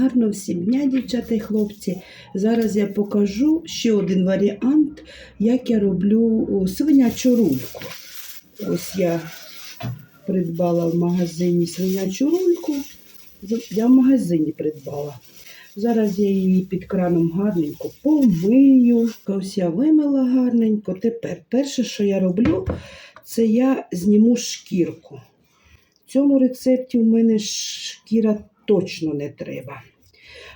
Гарно всім дня, дівчата і хлопці. Зараз я покажу ще один варіант, як я роблю свинячу рульку. Ось я придбала в магазині свинячу рульку. Я в магазині придбала. Зараз я її під краном гарненько помию. Ось я вимила гарненько. Тепер перше, що я роблю, це я зніму шкірку. В цьому рецепті в мене шкіра точно не треба.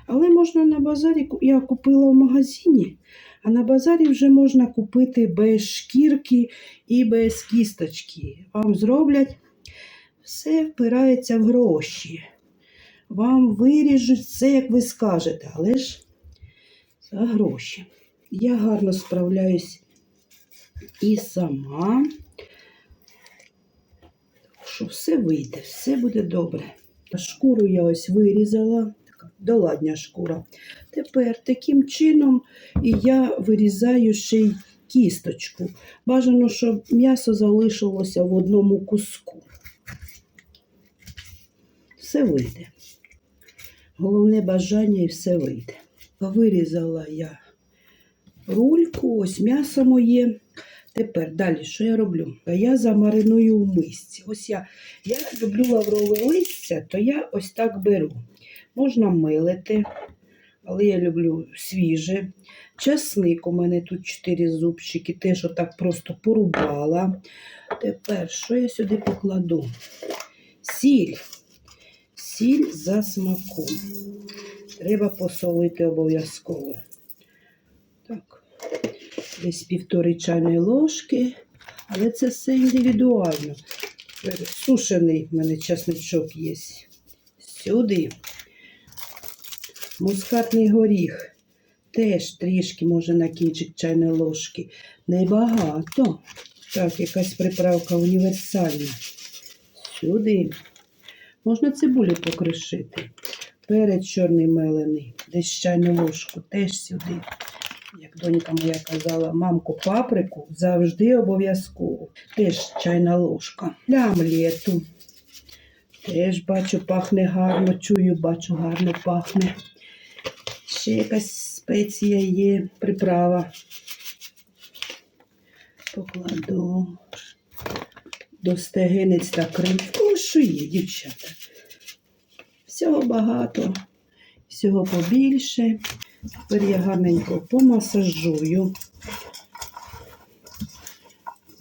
Але можна на базарі, я купила в магазині, а на базарі вже можна купити без шкірки і без кісточки. Вам зроблять, все впирається в гроші. Вам виріжуть все, як ви скажете, але ж за гроші. Я гарно справляюсь і сама що все вийде, все буде добре. Шкуру я ось вирізала, доладня шкура. Тепер таким чином я вирізаю ще й кісточку. Бажано, щоб м'ясо залишилося в одному куску. Все вийде. Головне бажання і все вийде. Вирізала я рульку, ось м'ясо моє. Тепер далі, що я роблю? Я замариную в мисці. Ось я, я люблю лаврове листя, то я ось так беру. Можна милити, але я люблю свіже. Часник у мене тут 4 зубчики, теж отак просто порубала. Тепер, що я сюди покладу? Сіль. Сіль за смаком. Треба посолити обов'язково. Так десь півтори чайної ложки, але це все індивідуально. Сушений в мене часничок є. Сюди. Мускатний горіх. Теж трішки, може, на кінчик чайної ложки. Небагато. Так, якась приправка універсальна. Сюди. Можна цибулю покришити. Перець чорний мелений, десь чайну ложку, теж сюди як донька моя казала, мамку паприку завжди обов'язково. Теж чайна ложка. Для омлету. Теж бачу, пахне гарно, чую, бачу, гарно пахне. Ще якась спеція є, приправа. Покладу до стегинець та крем. Кого що є, дівчата. Всього багато, всього побільше. Тепер я гарненько помасажую.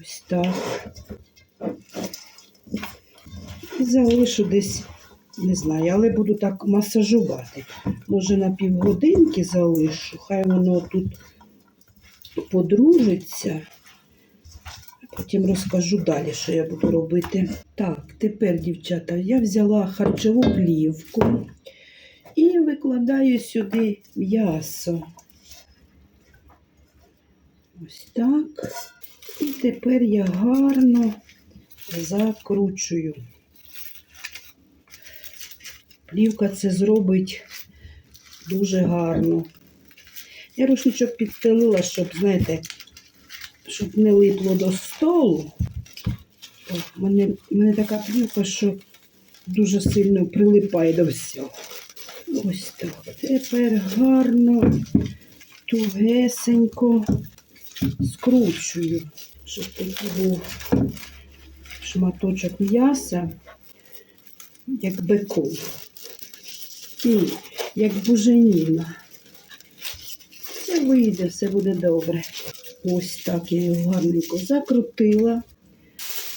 Ось так. І залишу десь, не знаю, але буду так масажувати. Може на півгодинки залишу, хай воно тут подружиться. Потім розкажу далі, що я буду робити. Так, тепер, дівчата, я взяла харчову плівку. Викладаю сюди м'ясо. Ось так. І тепер я гарно закручую. Плівка це зробить дуже гарно. Я рушничок підстелила, щоб, знаєте, щоб не липло до столу. В мене, мене така плівка, що дуже сильно прилипає до всього. Ось так. Тепер гарно, тугесенько скручую, щоб такий був шматочок м'яса, як бекон. І як буженіна. Все вийде, все буде добре. Ось так я його гарненько закрутила.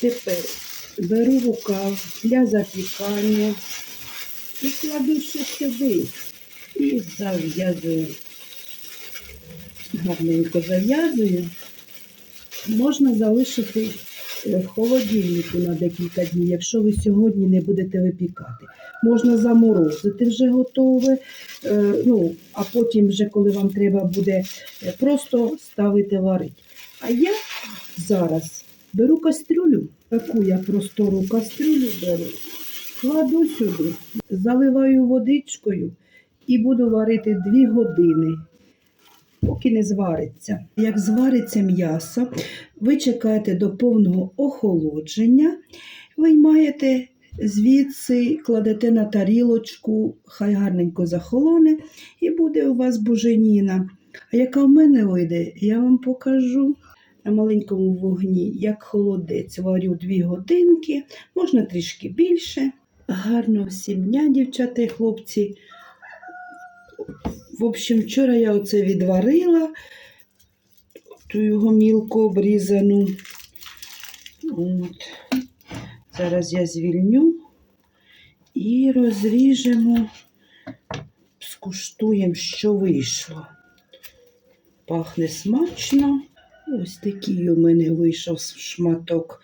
Тепер беру рукав для запікання і кладу ще сюди і зав'язую. Гарненько зав'язую. Можна залишити е, в холодильнику на декілька днів, якщо ви сьогодні не будете випікати. Можна заморозити вже готове, е, ну, а потім, вже, коли вам треба буде, е, просто ставити варити. А я зараз беру кастрюлю, таку я простору кастрюлю беру, кладу сюди, заливаю водичкою і буду варити 2 години, поки не звариться. Як звариться м'ясо, ви чекаєте до повного охолодження, виймаєте Звідси кладете на тарілочку, хай гарненько захолоне, і буде у вас буженіна. А яка в мене вийде, я вам покажу на маленькому вогні, як холодець. Варю дві годинки, можна трішки більше. Гарно всім дня, дівчата і хлопці. В общем, вчора я оце відварила, ту його мілко обрізану. От. Зараз я звільню і розріжемо, скуштуємо, що вийшло. Пахне смачно. Ось такий у мене вийшов шматок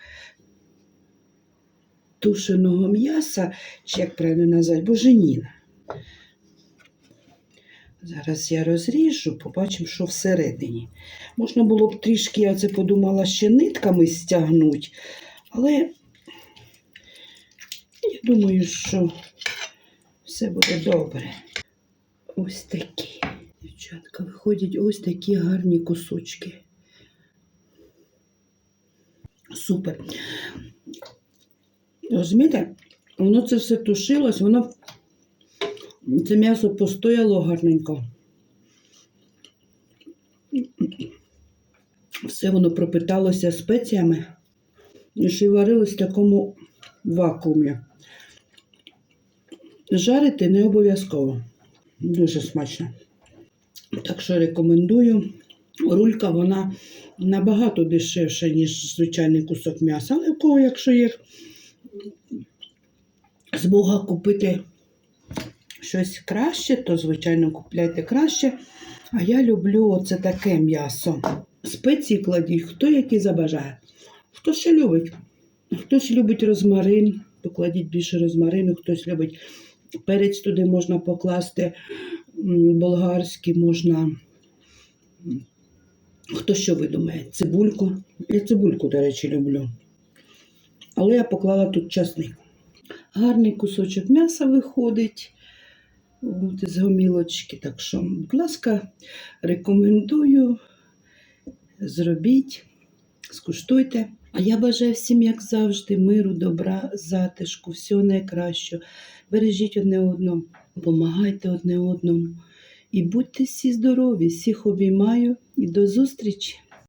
тушеного м'яса, чи як правильно назвати, боженіна. Зараз я розріжу, побачимо, що всередині. Можна було б трішки, я це подумала, ще нитками стягнути, але я думаю, що все буде добре. Ось такі. Дівчатка, виходять ось такі гарні кусочки. Супер. Розумієте, воно це все тушилось, воно це м'ясо постояло гарненько. Все воно пропиталося спеціями і ще й варилось в такому вакуумі. Жарити не обов'язково. Дуже смачно. Так що рекомендую. Рулька вона набагато дешевша, ніж звичайний кусок м'яса. Але в кого, якщо є змога купити щось краще, то, звичайно, купляйте краще. А я люблю оце таке м'ясо. Спеції кладіть, хто який забажає. Хто ще любить. Хтось любить розмарин, покладіть більше розмарину, хтось любить перець туди можна покласти болгарський, можна. Хто що видумає? Цибульку. Я цибульку, до речі, люблю. Але я поклала тут часник. Гарний кусочок м'яса виходить. От із гомілочки. Так що, будь ласка, рекомендую. Зробіть, скуштуйте. А я бажаю всім, як завжди, миру, добра, затишку, всього найкращого. Бережіть одне одного, допомагайте одне одному. І будьте всі здорові, всіх обіймаю і до зустрічі!